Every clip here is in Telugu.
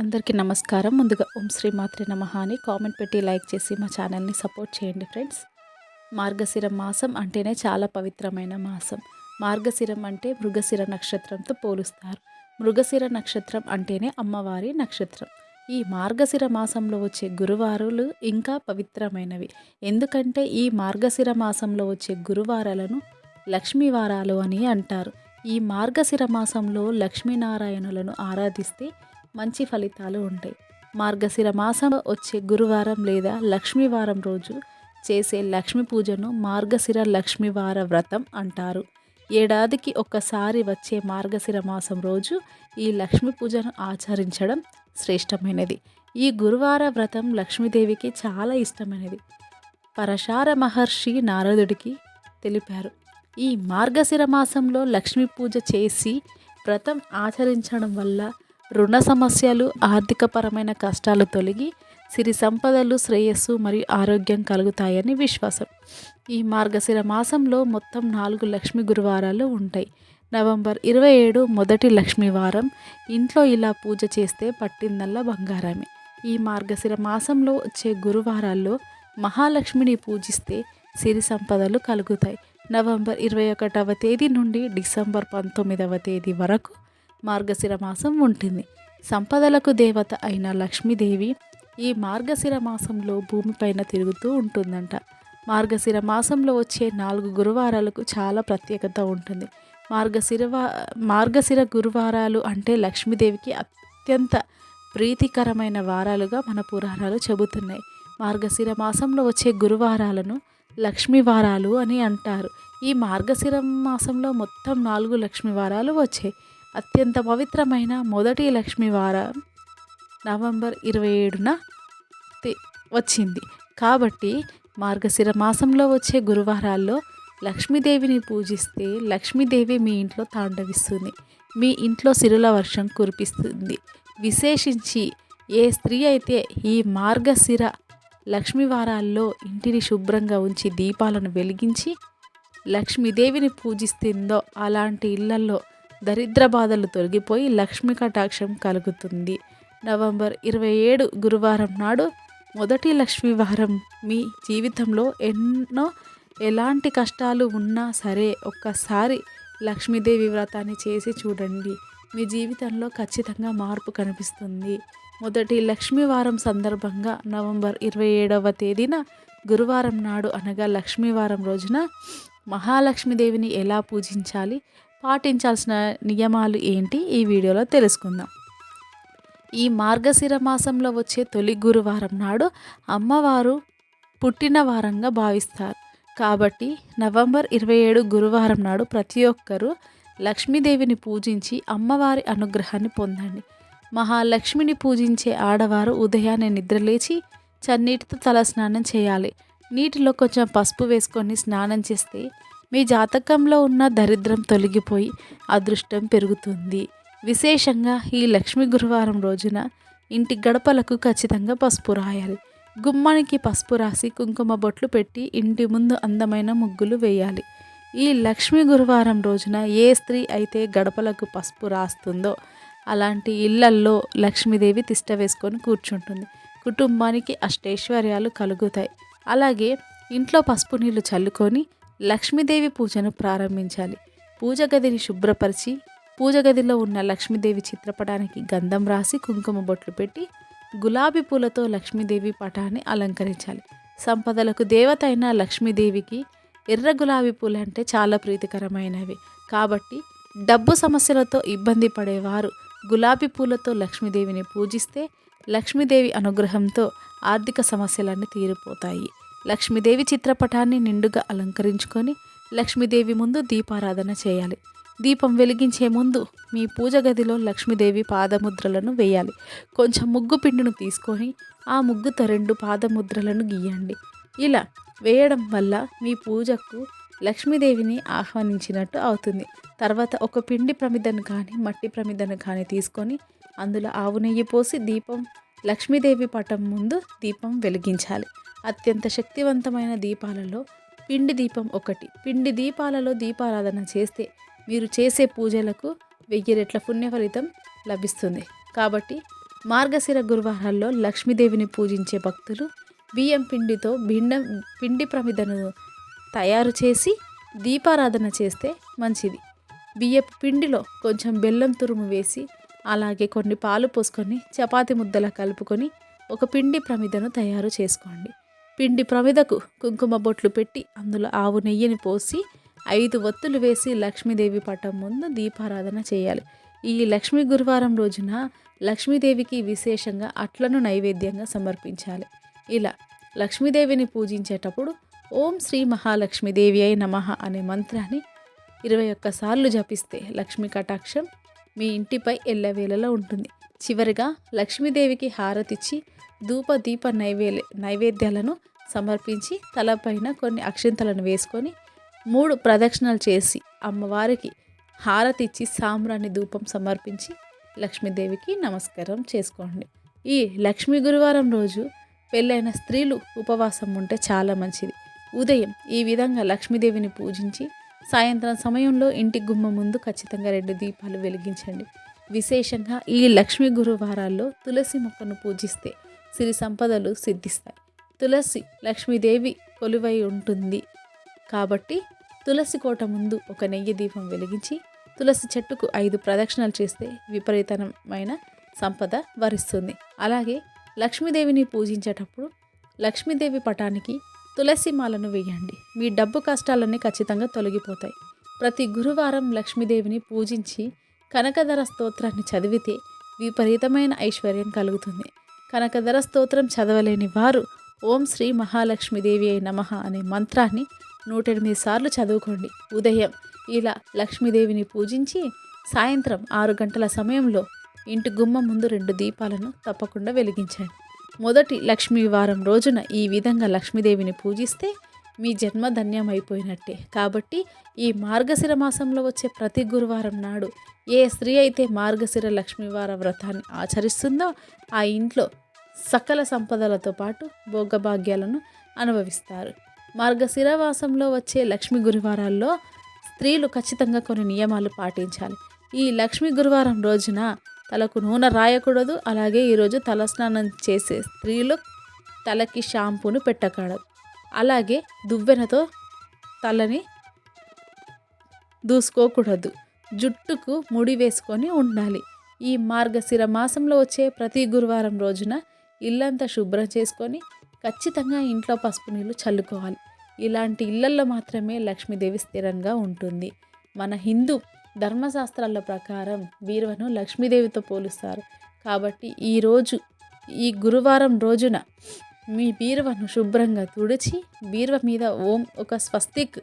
అందరికీ నమస్కారం. ముందుగా ఓం శ్రీ మాత్రి నమ అని కామెంట్ పెట్టి లైక్ చేసి మా ఛానల్ని సపోర్ట్ చేయండి ఫ్రెండ్స్. మార్గశిర మాసం అంటేనే చాలా పవిత్రమైన మాసం. మార్గశిరం అంటే మృగశిర నక్షత్రంతో పోలుస్తారు. మృగశిర నక్షత్రం అంటేనే అమ్మవారి నక్షత్రం. ఈ మార్గశిర మాసంలో వచ్చే గురువారాలు ఇంకా పవిత్రమైనవి. ఎందుకంటే ఈ మార్గశిర మాసంలో వచ్చే గురువారాలను లక్ష్మీవారాలు అని అంటారు. ఈ మార్గశిర మాసంలో లక్ష్మీనారాయణులను ఆరాధిస్తే మంచి ఫలితాలు ఉంటాయి. మార్గశిర మాసం వచ్చే గురువారం లేదా లక్ష్మీవారం రోజు చేసే లక్ష్మీ పూజను మార్గశిర లక్ష్మీవార వ్రతం అంటారు. ఏడాదికి ఒక్కసారి వచ్చే మార్గశిర మాసం రోజు ఈ లక్ష్మీ పూజను ఆచరించడం శ్రేష్టమైనది. ఈ గురువార వ్రతం లక్ష్మీదేవికి చాలా ఇష్టమైనది. పరశార మహర్షి నారదుడికి తెలిపారు. ఈ మార్గశిర మాసంలో లక్ష్మీ పూజ చేసి వ్రతం ఆచరించడం వల్ల రుణ సమస్యలు ఆర్థికపరమైన కష్టాలు తొలగి సిరి సంపదలు శ్రేయస్సు మరియు ఆరోగ్యం కలుగుతాయని విశ్వాసం. ఈ మార్గశిర మాసంలో మొత్తం నాలుగు లక్ష్మి గురువారాలు ఉంటాయి. నవంబర్ ఇరవై ఏడు మొదటి లక్ష్మి వారం. ఇంట్లో ఇలా పూజ చేస్తే పట్టిందల్లా బంగారమే. ఈ మార్గశిర మాసంలో వచ్చే గురువారాల్లో మహాలక్ష్మిని పూజిస్తే సిరి సంపదలు కలుగుతాయి. నవంబర్ ఇరవై ఒకటవ తేదీ నుండి డిసెంబర్ పంతొమ్మిదవ తేదీ వరకు మార్గశిర మాసం ఉంటుంది. సంపదలకు దేవత అయిన లక్ష్మీదేవి ఈ మార్గశిర మాసంలో భూమిపైన తిరుగుతూ ఉంటుందంట. మార్గశిర మాసంలో వచ్చే నాలుగు గురువారాలకు చాలా ప్రత్యేకత ఉంటుంది. మార్గశిర మార్గశిర గురువారాలు అంటే లక్ష్మీదేవికి అత్యంత ప్రీతికరమైన వారాలుగా మన పురాణాలు చెబుతున్నాయి. మార్గశిర మాసంలో వచ్చే గురువారాలను లక్ష్మీ వారాలు అని అంటారు. ఈ మార్గశిర మాసంలో మొత్తం నాలుగు లక్ష్మీ వారాలు వచ్చాయి. అత్యంత పవిత్రమైన మొదటి లక్ష్మీవారం నవంబర్ ఇరవై ఏడున వచ్చింది. కాబట్టి మార్గశిర మాసంలో వచ్చే గురువారాల్లో లక్ష్మీదేవిని పూజిస్తే లక్ష్మీదేవి మీ ఇంట్లో తాండవిస్తుంది. మీ ఇంట్లో సిరుల వర్షం కురిపిస్తుంది. విశేషించి ఏ స్త్రీ అయితే ఈ మార్గశిర లక్ష్మీవారాల్లో ఇంటిని శుభ్రంగా ఉంచి దీపాలను వెలిగించి లక్ష్మీదేవిని పూజిస్తుందో అలాంటి ఇళ్ళలో దరిద్ర బాధలు తొలగిపోయి లక్ష్మీ కటాక్షం కలుగుతుంది. నవంబర్ ఇరవై ఏడు గురువారం నాడు మొదటి లక్ష్మీవారం మీ జీవితంలో ఎన్నో ఎలాంటి కష్టాలు ఉన్నా సరే ఒక్కసారి లక్ష్మీదేవి వ్రతాన్ని చేసి చూడండి. మీ జీవితంలో ఖచ్చితంగా మార్పు కనిపిస్తుంది. మొదటి లక్ష్మీవారం సందర్భంగా నవంబర్ ఇరవై ఏడవ తేదీన గురువారం నాడు అనగా లక్ష్మీవారం రోజున మహాలక్ష్మీదేవిని ఎలా పూజించాలి? పాటించాల్సిన నియమాలు ఏంటి? ఈ వీడియోలో తెలుసుకుందాం. ఈ మార్గశిర మాసంలో వచ్చే తొలి గురువారం నాడు అమ్మవారు పుట్టిన వారంగా భావిస్తారు. కాబట్టి నవంబర్ ఇరవై ఏడు గురువారం నాడు ప్రతి ఒక్కరూ లక్ష్మీదేవిని పూజించి అమ్మవారి అనుగ్రహాన్ని పొందండి. మహాలక్ష్మిని పూజించే ఆడవారు ఉదయాన్నే నిద్రలేచి చన్నీటితో తల స్నానం చేయాలి. నీటిలో కొంచెం పసుపు వేసుకొని స్నానం చేస్తే మీ జాతకంలో ఉన్న దరిద్రం తొలగిపోయి అదృష్టం పెరుగుతుంది. విశేషంగా ఈ లక్ష్మీ గురువారం రోజున ఇంటి గడపలకు ఖచ్చితంగా పసుపు రాయాలి. గుమ్మానికి పసుపు రాసి కుంకుమ బొట్లు పెట్టి ఇంటి ముందు అందమైన ముగ్గులు వేయాలి. ఈ లక్ష్మీ గురువారం రోజున ఏ స్త్రీ అయితే గడపలకు పసుపు రాస్తుందో అలాంటి ఇళ్ళల్లో లక్ష్మీదేవి తిష్ట వేసుకొని కూర్చుంటుంది. కుటుంబానికి అష్టైశ్వర్యాలు కలుగుతాయి. అలాగే ఇంట్లో పసుపు నీళ్ళు చల్లుకొని లక్ష్మీదేవి పూజను ప్రారంభించాలి. పూజ గదిని శుభ్రపరిచి పూజ గదిలో ఉన్న లక్ష్మీదేవి చిత్రపటానికి గంధం రాసి కుంకుమ బొట్లు పెట్టి గులాబీ పూలతో లక్ష్మీదేవి పటాన్ని అలంకరించాలి. సంపదలకు దేవత అయిన లక్ష్మీదేవికి ఎర్ర గులాబీ పూలు అంటే చాలా ప్రీతికరమైనవి. కాబట్టి డబ్బు సమస్యలతో ఇబ్బంది పడేవారు గులాబీ పూలతో లక్ష్మీదేవిని పూజిస్తే లక్ష్మీదేవి అనుగ్రహంతో ఆర్థిక సమస్యలన్నీ తీరిపోతాయి. లక్ష్మీదేవి చిత్రపటాన్ని నిండుగా అలంకరించుకొని లక్ష్మీదేవి ముందు దీపారాధన చేయాలి. దీపం వెలిగించే ముందు మీ పూజ గదిలో లక్ష్మీదేవి పాదముద్రలను వేయాలి. కొంచెం ముగ్గు పిండిను తీసుకొని ఆ ముగ్గుతో రెండు పాదముద్రలను గీయండి. ఇలా వేయడం వల్ల మీ పూజకు లక్ష్మీదేవిని ఆహ్వానించినట్టు అవుతుంది. తర్వాత ఒక పిండి ప్రమిదను కానీ మట్టి ప్రమిదను కానీ తీసుకొని అందులో ఆవు నెయ్యి పోసి దీపం లక్ష్మీదేవి పటం ముందు దీపం వెలిగించాలి. అత్యంత శక్తివంతమైన దీపాలలో పిండి దీపం ఒకటి. పిండి దీపాలలో దీపారాధన చేస్తే మీరు చేసే పూజలకు వెయ్యి రెట్ల పుణ్య ఫలితం లభిస్తుంది. కాబట్టి మార్గశిర గురువారాల్లో లక్ష్మీదేవిని పూజించే భక్తులు బియ్యం పిండితో భిండం పిండి ప్రమిదను తయారు చేసి దీపారాధన చేస్తే మంచిది. బియ్యపు పిండిలో కొంచెం బెల్లం తురుము వేసి అలాగే కొన్ని పాలు పోసుకొని చపాతి ముద్దల కలుపుకొని ఒక పిండి ప్రమిదను తయారు చేసుకోండి. పిండి ప్రమిదకు కుంకుమ బొట్లు పెట్టి అందులో ఆవు నెయ్యిని పోసి ఐదు ఒత్తులు వేసి లక్ష్మీదేవి పటం ముందు దీపారాధన చేయాలి. ఈ లక్ష్మీ గురువారం రోజున లక్ష్మీదేవికి విశేషంగా అట్లను నైవేద్యంగా సమర్పించాలి. ఇలా లక్ష్మీదేవిని పూజించేటప్పుడు ఓం శ్రీ మహాలక్ష్మీదేవి అయి నమః అనే మంత్రాన్ని ఇరవై ఒక్కసార్లు జపిస్తే లక్ష్మీ కటాక్షం మీ ఇంటిపై ఎల్లవేళలా ఉంటుంది. చివరిగా లక్ష్మీదేవికి హారతిచ్చి ధూప దీప నైవేద్య నైవేద్యాలను సమర్పించి తలపైన కొన్ని అక్షింతలను వేసుకొని మూడు ప్రదక్షిణలు చేసి అమ్మవారికి హారతి ఇచ్చి సాంబ్రాణి ధూపం సమర్పించి లక్ష్మీదేవికి నమస్కారం చేసుకోండి. ఈ లక్ష్మీ గురువారం రోజు పెళ్ళైన స్త్రీలు ఉపవాసం ఉంటే చాలా మంచిది. ఉదయం ఈ విధంగా లక్ష్మీదేవిని పూజించి సాయంత్రం సమయంలో ఇంటి గుమ్మ ముందు ఖచ్చితంగా రెండు దీపాలు వెలిగించండి. విశేషంగా ఈ లక్ష్మీ గురువారాల్లో తులసి మొక్కను పూజిస్తే సిరి సంపదలు సిద్ధిస్తాయి. తులసి లక్ష్మీదేవి కొలువై ఉంటుంది. కాబట్టి తులసి కోట ముందు ఒక నెయ్యి దీపం వెలిగించి తులసి చెట్టుకు ఐదు ప్రదక్షిణలు చేస్తే విపరీతమైన సంపద వరిస్తుంది. అలాగే లక్ష్మీదేవిని పూజించేటప్పుడు లక్ష్మీదేవి పటానికి తులసి మాలను వేయండి. మీ డబ్బు కష్టాలన్నీ ఖచ్చితంగా తొలగిపోతాయి. ప్రతి గురువారం లక్ష్మీదేవిని పూజించి కనకధర స్తోత్రాన్ని చదివితే విపరీతమైన ఐశ్వర్యం కలుగుతుంది. కనకధర స్తోత్రం చదవలేని వారు ఓం శ్రీ మహాలక్ష్మీదేవి అయి నమః అనే మంత్రాన్ని నూట ఎనిమిది సార్లు చదువుకోండి. ఉదయం ఇలా లక్ష్మీదేవిని పూజించి సాయంత్రం ఆరు గంటల సమయంలో ఇంటి గుమ్మ ముందు రెండు దీపాలను తప్పకుండా వెలిగించండి. మొదటి లక్ష్మీ వారం రోజున ఈ విధంగా లక్ష్మీదేవిని పూజిస్తే మీ జన్మ ధన్యమైపోయినట్టే. కాబట్టి ఈ మార్గశిర మాసంలో వచ్చే ప్రతి గురువారం నాడు ఏ స్త్రీ అయితే మార్గశిర లక్ష్మీవార వ్రతాన్ని ఆచరిస్తుందో ఆ ఇంట్లో సకల సంపదలతో పాటు భోగభాగ్యాలను అనుభవిస్తారు. మార్గశిరవాసంలో వచ్చే లక్ష్మీ గురువారాల్లో స్త్రీలు ఖచ్చితంగా కొన్ని నియమాలు పాటించాలి. ఈ లక్ష్మీ గురువారం రోజున తలకు నూనె రాయకూడదు అలాగే ఈరోజు తలస్నానం చేసే స్త్రీలు తలకి షాంపూను పెట్టకూడదు. అలాగే దువ్వెనతో తలని దూసుకోకూడదు. జుట్టుకు ముడి వేసుకొని ఉండాలి. ఈ మార్గశిర మాసంలో వచ్చే ప్రతి గురువారం రోజున ఇల్లంతా శుభ్రం చేసుకొని ఖచ్చితంగా ఇంట్లో పసుపు నీళ్ళు చల్లుకోవాలి. ఇలాంటి ఇళ్ళల్లో మాత్రమే లక్ష్మీదేవి స్థిరంగా ఉంటుంది. మన హిందూ ధర్మశాస్త్రాల ప్రకారం బీరువను లక్ష్మీదేవితో పోలుస్తారు. కాబట్టి ఈరోజు ఈ గురువారం రోజున మీ బీరువను శుభ్రంగా తుడిచి బీరువ మీద ఓం ఒక స్వస్తిక్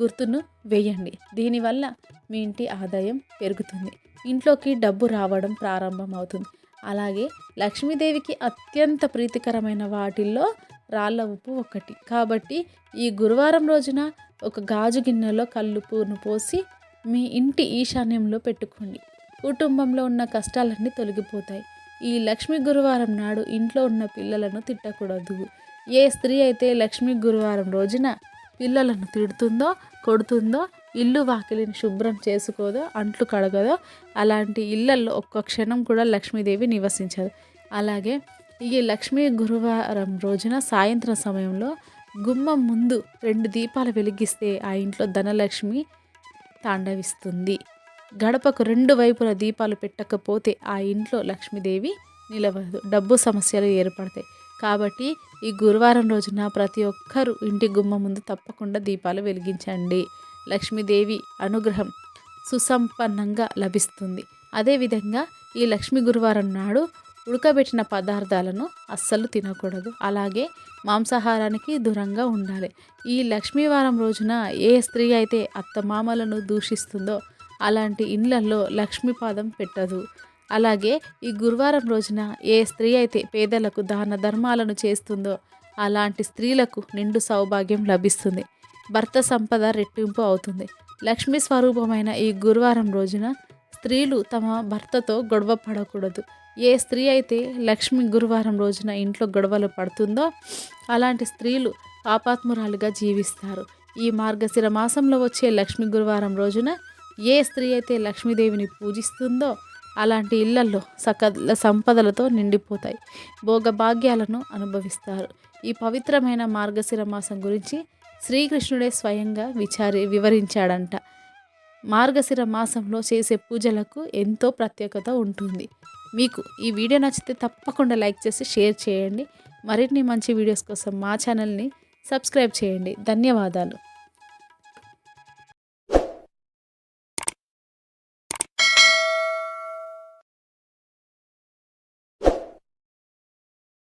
గుర్తును వేయండి. దీనివల్ల మీ ఇంటి ఆదాయం పెరుగుతుంది. ఇంట్లోకి డబ్బు రావడం ప్రారంభం అవుతుంది అలాగే లక్ష్మీదేవికి అత్యంత ప్రీతికరమైన వాటిల్లో రాళ్ళ ఉప్పు ఒకటి. కాబట్టి ఈ గురువారం రోజున ఒక గాజు గిన్నెలో కల్లుపును పోసి మీ ఇంటి ఈశాన్యంలో పెట్టుకోండి. కుటుంబంలో ఉన్న కష్టాలన్నీ తొలగిపోతాయి. ఈ లక్ష్మీ గురువారం నాడు ఇంట్లో ఉన్న పిల్లలను తిట్టకూడదు. ఏ స్త్రీ అయితే లక్ష్మీ గురువారం రోజున పిల్లలను తిడుతుందో కొడుతుందో ఇల్లు వాకిలిని శుభ్రం చేసుకోదో అంట్లు కడగదో అలాంటి ఇళ్ళల్లో ఒక్క క్షణం కూడా లక్ష్మీదేవి నివసించదు. అలాగే ఈ లక్ష్మీ గురువారం రోజున సాయంత్రం సమయంలో గుమ్మం ముందు రెండు దీపాలు వెలిగిస్తే ఆ ఇంట్లో ధనలక్ష్మి తాండవిస్తుంది. గడపకు రెండు వైపుల దీపాలు పెట్టకపోతే ఆ ఇంట్లో లక్ష్మీదేవి నిలవదు. డబ్బు సమస్యలు ఏర్పడతాయి. కాబట్టి ఈ గురువారం రోజున ప్రతి ఒక్కరూ ఇంటి గుమ్మ ముందు తప్పకుండా దీపాలు వెలిగించండి. లక్ష్మీదేవి అనుగ్రహం సుసంపన్నంగా లభిస్తుంది. అదేవిధంగా ఈ లక్ష్మీ గురువారం నాడు ఉడకబెట్టిన పదార్థాలను అస్సలు తినకూడదు. అలాగే మాంసాహారానికి దూరంగా ఉండాలి. ఈ లక్ష్మీవారం రోజున ఏ స్త్రీ అయితే అత్తమామలను దూషిస్తుందో అలాంటి ఇండ్లల్లో లక్ష్మీపాదం పెట్టదు. అలాగే ఈ గురువారం రోజున ఏ స్త్రీ అయితే పేదలకు దాన ధర్మాలను చేస్తుందో అలాంటి స్త్రీలకు నిండు సౌభాగ్యం లభిస్తుంది. భర్త సంపద రెట్టింపు అవుతుంది. లక్ష్మీ స్వరూపమైన ఈ గురువారం రోజున స్త్రీలు తమ భర్తతో గొడవ పడకూడదు. ఏ స్త్రీ అయితే లక్ష్మి గురువారం రోజున ఇంట్లో గొడవలు పడుతుందో అలాంటి స్త్రీలు పాపాత్మురాలుగా జీవిస్తారు. ఈ మార్గశిర మాసంలో వచ్చే లక్ష్మి గురువారం రోజున ఏ స్త్రీ అయితే లక్ష్మీదేవిని పూజిస్తుందో అలాంటి ఇళ్ళల్లో సకల సంపదలతో నిండిపోతాయి. భోగభాగ్యాలను అనుభవిస్తారు. ఈ పవిత్రమైన మార్గశిర మాసం గురించి శ్రీకృష్ణుడే స్వయంగా విచారి వివరించాడంట. మార్గశిర మాసంలో చేసే పూజలకు ఎంతో ప్రత్యేకత ఉంటుంది. మీకు ఈ వీడియో నచ్చితే తప్పకుండా లైక్ చేసి షేర్ చేయండి. మరిన్ని మంచి వీడియోస్ కోసం మా ఛానల్ని సబ్స్క్రైబ్ చేయండి. ధన్యవాదాలు.